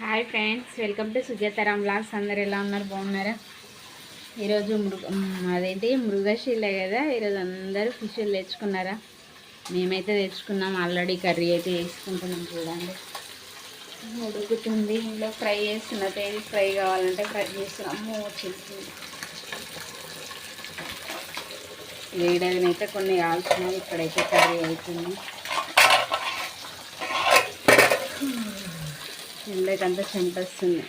Hi friends welcome to Sujataram vlogs అందరు ఎలా ఉన్నారు? బాగున్నారా? ఈరోజు మృగ అదేంటి మృగశీల కదా. ఈరోజు అందరూ ఫిషులు తెచ్చుకున్నారా? మేమైతే తెచ్చుకున్నాం. ఆల్రెడీ కర్రీ అయితే వేసుకుంటున్నాం చూడండి. ఉడుకుతుంది. ఇందులో ఫ్రై చేస్తున్న. ఏది ఫ్రై కావాలంటే ఫ్రై చేస్తున్నాము వచ్చింది వేడనైతే కొన్ని కాల్చున్నాం. ఇక్కడైతే కర్రీ అవుతుంది. ఎండకంతా చెంపొస్తుంది.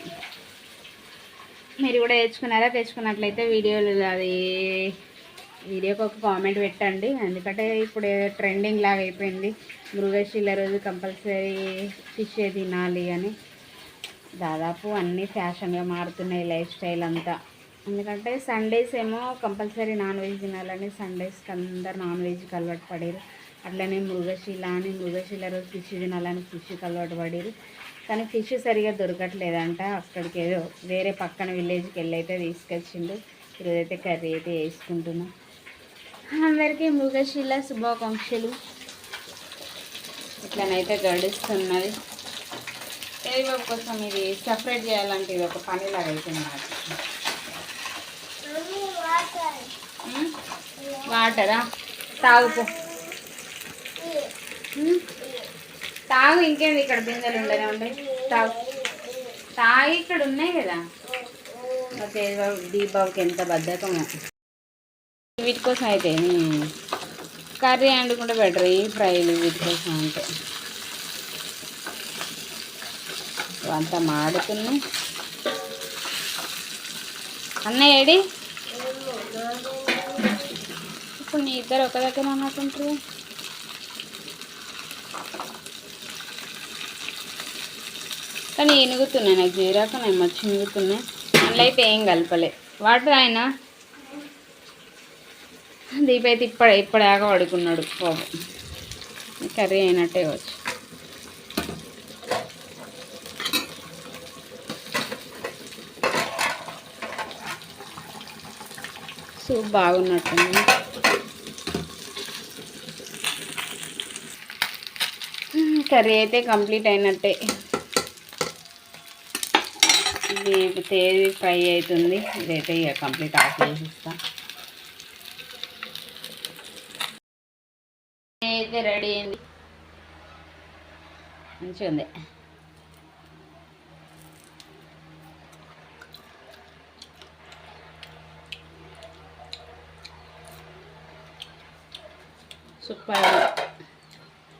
మీరు కూడా వేసుకున్నారా తెచ్చుకున్నట్లయితే వీడియోలు అది వీడియోకి ఒక కామెంట్ పెట్టండి. ఎందుకంటే ఇప్పుడు ట్రెండింగ్ లాగా అయిపోయింది. మృగశీల రోజు కంపల్సరీ ఫిష్ తినాలి అని. దాదాపు అన్నీ ఫ్యాషన్గా మారుతున్నాయి లైఫ్ స్టైల్ అంతా. ఎందుకంటే సండేస్ ఏమో కంపల్సరీ నాన్ వెజ్ తినాలని సండేస్కి అందరు నాన్ వెజ్కి అలవాటు పడారు. అట్లనే మృగశీల అని మృగశీల రోజు ఫిష్ తినాలని ఫిష్కి అలవాటు పడారు. కానీ ఫిష్ సరిగా దొరకట్లేదంట. అక్కడికి ఏదో వేరే పక్కన విలేజ్కి వెళ్ళి అయితే తీసుకొచ్చిండు. ఈరోజైతే కర్రీ అయితే వేసుకుంటున్నాం. అందరికీ మృగశీల శుభాకాంక్షలు. ఇట్లనైతే గడుస్తున్నది. బాబు కోసం ఇది సపరేట్ చేయాలంటే ఇది ఒక పనిలాగా అయిపోయింది నాకు? వాటరా. తాగుపో? తాగు ఇంకేంది ఇక్కడ బిందెలు ఉండనే ఉంటాయి. తాగు. తాగి ఇక్కడ ఉన్నాయి కదా. ఓకే దీపావళికి ఎంత బద్ధకమో వీటి కోసం అయితే కర్రీ వండుకుంటే బెటర్ ఈ ఫ్రైలు వీటి కోసం అంటే. అంతా మాడుతున్నాయి అన్నయ్య ఏడి? ఇప్పుడు నీ ఇద్దరు ఒక దగ్గర ఉన్నట్టుంటారు. కానీ ఇనుగుతున్నాయి నాకు చేరాక నేను మచ్చి ఇనుగుతున్నాయి. అందులో అయితే ఏం కలపలే. వాటర్ ఆయన దీప అయితే ఇప్పటి ఇప్పటిదాకా పడుకున్నాడు బాబు. కర్రీ అయినట్టే వచ్చు సూప్ బాగున్నట్టుంది. కర్రీ అయితే కంప్లీట్ అయినట్టే. ఇది తేది ఫ్రై అవుతుంది. ఇదైతే ఇక కంప్లీట్ ఆఫ్ చేసి ఇస్తా అయితే రెడీ అయింది. మంచిగా ఉంది. సూపర్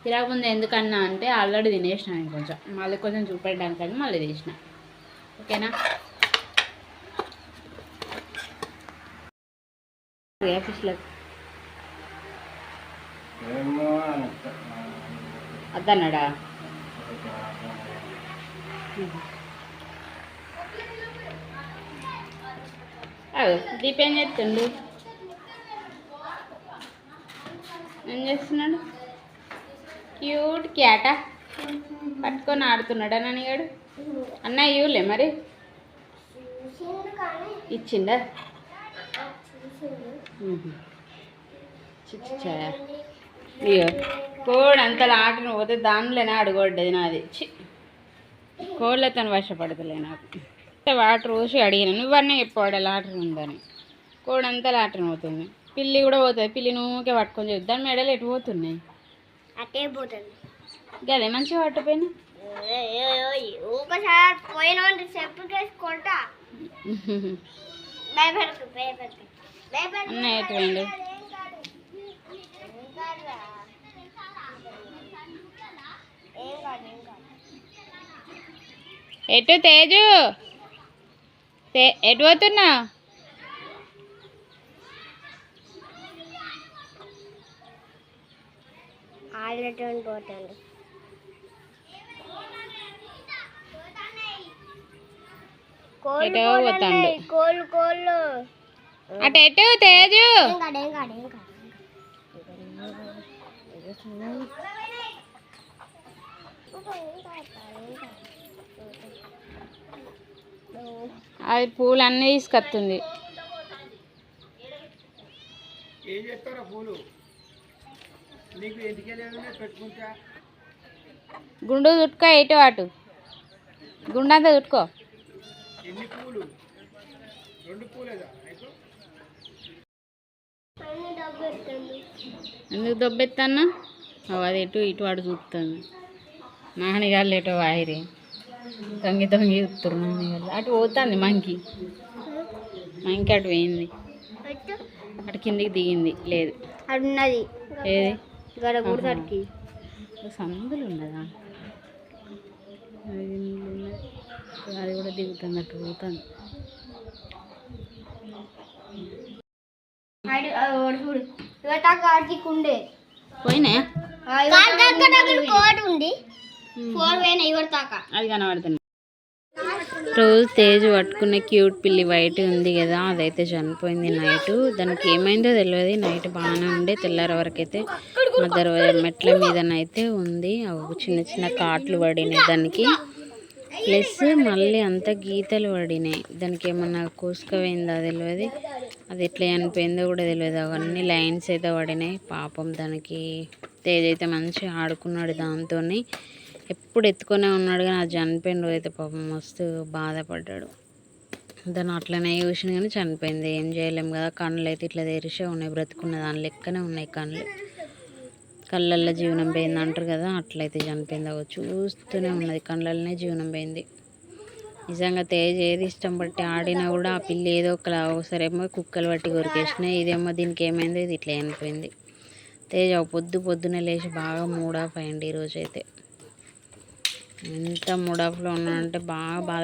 తిరగముందు ఎందుకన్నా అంటే ఆల్రెడీ తినేసిన నేను కొంచెం. మళ్ళీ కొంచెం చూపెట్టడానికని మళ్ళీ తీసిన. ఓకేనా? వద్దన్నాడా అవు దీప్ ఏం చేస్తుండు? ఏం చేస్తున్నాడు? క్యూట్ క్యాటా? పట్టుకొని ఆడుతున్నాడా నాన్నగాడు అన్న ఇవ్వలే మరి. అయ్యో కోడి అంతలా ఆటను పోతే దానిలోనే అడగొడ్డది నాది. కోళ్ళతో వశపడతలే నాకు. వాటర్ పోసి అడిగిన నువ్వన్నీ ఎప్పుడు లాటరీ ఉందని. కోడి అంతా లాటరీ పోతుంది. పిల్లి కూడా పోతుంది. పిల్లి నువ్వుకే పట్టుకొని చూద్దాం. దాని మెడలు ఎటు పోతున్నాయి? అటే పోతుంది. గదే మంచిగా పట్టపోయినా? ఒకసారి పోయిన చెప్పుకేసి కొట్టా భయపడకు ఎటు తేజు? ఎటు పోతున్నా? ఆల్రెడీ పోతుంది ఎటో పోతాండు. అటు ఎటు తేజు? అది పూలు అన్నీ తీసుకొస్తుంది. ఏం చేస్తారా పూలు? నీకు ఎందుకెళ్ళి పెట్టుకుంటా? గుండు చుట్టుక ఎటు అటు. గుండంతా చుట్టుకో ఎన్ని పూలు? రెండు పూలేదా నీకు? ఎందుకు దొబ్బెత్తన్నా అవు అది ఎటు ఇటు అటు చూస్తుంది నాన్నగారు ఎటో వాయిరి. తొంగి తొంగి చూస్తారు నాన్నగారు అటు పోతుంది మంకి. మంకి అటు పోయింది. అటు కిందికి దిగింది. లేదు. అది ఉన్నది ఏది సందులు ఉన్నదా అది కూడా దిగుతుంది అటు పోతుంది అది కనబడుతుంది. రోజు తేజ్ పట్టుకున్న క్యూట్ పిల్లి వైట్ ఉంది కదా అదైతే చనిపోయింది నైట్. దానికి ఏమైందో తెలియదు నైట్ బాగానే ఉండే తెల్లారి వరకు అయితే మా దర్వాజా మెట్ల మీదనైతే ఉంది. అవి చిన్న చిన్న కాట్లు పడినాయి దానికి. ప్లస్ మళ్ళీ అంత గీతలు పడినాయి. దానికి ఏమన్నా కూసుకపోయిందో తెలియదు అది ఎట్లా చనిపోయిందో కూడా తెలియదు అవన్నీ లైన్స్ అయితే పడినాయి. పాపం దానికి తేజ్ అయితే మంచిగా ఆడుకున్నాడు దాంతో ఎప్పుడు ఎత్తుకొనే ఉన్నాడు కానీ అది చనిపోయిన రోజు అయితే పాపం మస్తు బాధపడ్డాడు. దాన్ని అట్లనే చూసిన కానీ చనిపోయింది. ఏం చేయలేము కదా. కళ్ళు అయితే ఇట్లా తెరిసే ఉన్నాయి. బ్రతుకున్న దాని లెక్కనే ఉన్నాయి కళ్ళు. కళ్ళల్లో జీవనం పోయింది అంటారు కదా అట్లయితే చనిపోయింది అవ్వ. చూస్తూనే ఉన్నది కళ్ళల్లోనే జీవనం పోయింది. నిజంగా తేజ్ ఏది ఇష్టం బట్టి ఆడినా కూడా ఆ పిల్లి ఏదో ఒక ఒకసారేమో కుక్కలు పట్టి కొరికేసినాయి ఇదేమో దీనికి ఏమైందో ఇది ఇట్లా చనిపోయింది. తేజ్ పొద్దు పొద్దునే లేచి బాగా మూడాఫ్ అయ్యండి ఈరోజు అయితే. ఎంత మూడ్ ఆఫ్లో ఉన్నాడంటే బాగా బాధ